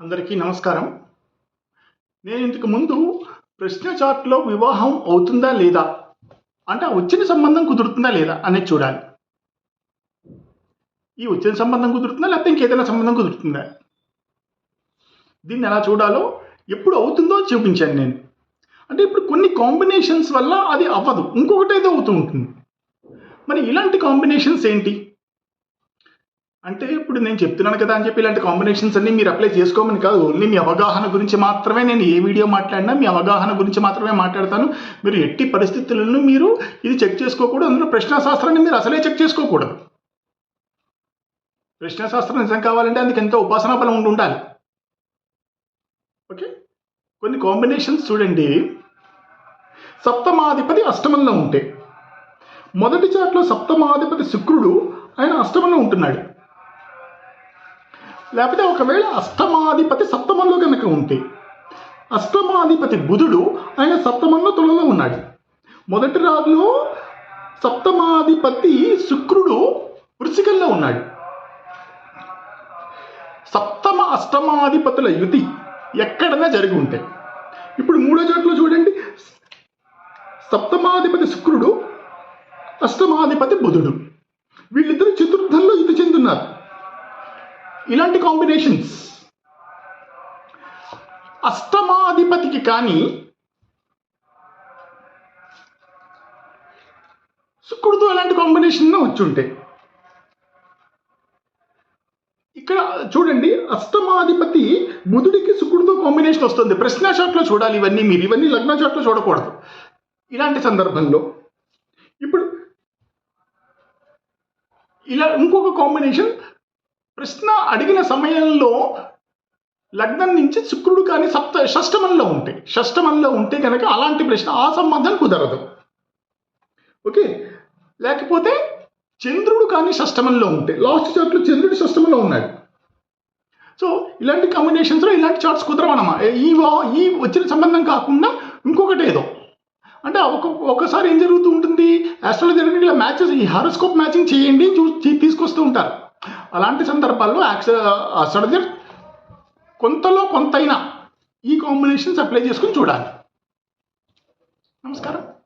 అందరికీ నమస్కారం. నేను ఇంతకు ముందు ప్రశ్న చార్ట్లో వివాహం అవుతుందా లేదా? అంటే వచ్చిన సంబంధం కుదురుతుందా లేదా అనేది చూడాలి. ఈ వచ్చిన సంబంధం కుదురుతుందా లేకపోతే ఇంకేదైనా సంబంధం కుదురుతుందా? దీన్ని ఎలా చూడాలో ఎప్పుడు అవుతుందో చూపించాను నేను. అంటే ఇప్పుడు కొన్ని కాంబినేషన్స్ వల్ల అది అవ్వదు. ఇంకొకటి అయితే అవుతూ ఉంటుంది. మరి ఇలాంటి కాంబినేషన్స్ ఏంటి? అంటే ఇప్పుడు నేను చెప్తున్నాను కదా అని చెప్పి ఇలాంటి కాంబినేషన్స్ అన్ని మీరు అప్లై చేసుకోమని కాదు. ఓన్లీ మీ అవగాహన గురించి మాత్రమే నేను ఏ వీడియో మాట్లాడినా మీ అవగాహన గురించి మాత్రమే మాట్లాడతాను. మీరు ఎట్టి పరిస్థితులను మీరు ఇది చెక్ చేసుకోకూడదు. అందులో ప్రశ్నాశాస్త్రాన్ని మీరు అసలే చెక్ చేసుకోకూడదు. ప్రశ్నాశాస్త్రం నిజం కావాలంటే అందుకు ఎంతో ఉపాసనా బలం ఉండి ఉండాలి. ఓకే కొన్ని కాంబినేషన్స్ చూడండి. సప్తమాధిపతి అష్టమంలో ఉంటే మొదటి చాట్లో సప్తమాధిపతి శుక్రుడు ఆయన అష్టమంలో ఉంటున్నాడు. లేకపోతే ఒకవేళ అష్టమాధిపతి సప్తమంలో కనుక ఉంటే అష్టమాధిపతి బుధుడు ఆయన సప్తమంలో తులలో ఉన్నాడు. మొదటి రాజులో సప్తమాధిపతి శుక్రుడు వృశ్చికంలో ఉన్నాడు. సప్తమ అష్టమాధిపతుల యుతి ఎక్కడైనా జరిగి ఉంటాయి ఇప్పుడు మూడో చోట్ల చూడండి. సప్తమాధిపతి శుక్రుడు అష్టమాధిపతి బుధుడు. వీళ్ళిద్దరు ఇలాంటి కాంబినేషన్స్. అష్టమాధిపతికి కానీ శుక్రుడితో ఎలాంటి కాంబినేషన్ వచ్చి ఉంటాయి ఇక్కడ చూడండి అష్టమాధిపతి బుధుడికి శుక్రుడితో కాంబినేషన్ వస్తుంది. ప్రశ్న షాట్లో చూడాలి ఇవన్నీ మీరు ఇవన్నీ లగ్న షాట్లో చూడకూడదు. ఇలాంటి సందర్భంలో ఇప్పుడు ఇలా ఇంకొక కాంబినేషన్ ప్రశ్న అడిగిన సమయంలో లగ్నం నుంచి శుక్రుడు కానీ సప్త షష్టమంలో ఉంటే షష్టమంలో ఉంటే కనుక అలాంటి ప్రశ్న ఆ సంబంధం కుదరదు. ఓకే? లేకపోతే చంద్రుడు కానీ షష్టమంలో ఉంటే లాస్ట్ చార్ట్లో చంద్రుడు షష్టమంలో ఉన్నాడు. సో ఇలాంటి కాంబినేషన్స్లో ఇలాంటి చార్ట్స్ కుదరవన్నమాట ఈ వా- ఈ వచ్చిన సంబంధం కాకుండా ఇంకొకటి ఏదో. అంటే ఒక ఒకసారి ఏం జరుగుతూ ఉంటుంది? ఆస్ట్రాలజీ ఇలా మ్యాచెస్ ఈ హారోస్కోప్ మ్యాచింగ్ చేయండి చూ- తీసుకొస్తూ ఉంటారు. అలాంటి సందర్భాల్లో ఆస్ట్రాలజర్ కొంతలో కొంతైనా ఈ కాంబినేషన్స్ అప్లై చేసుకుని చూడాలి. నమస్కారం.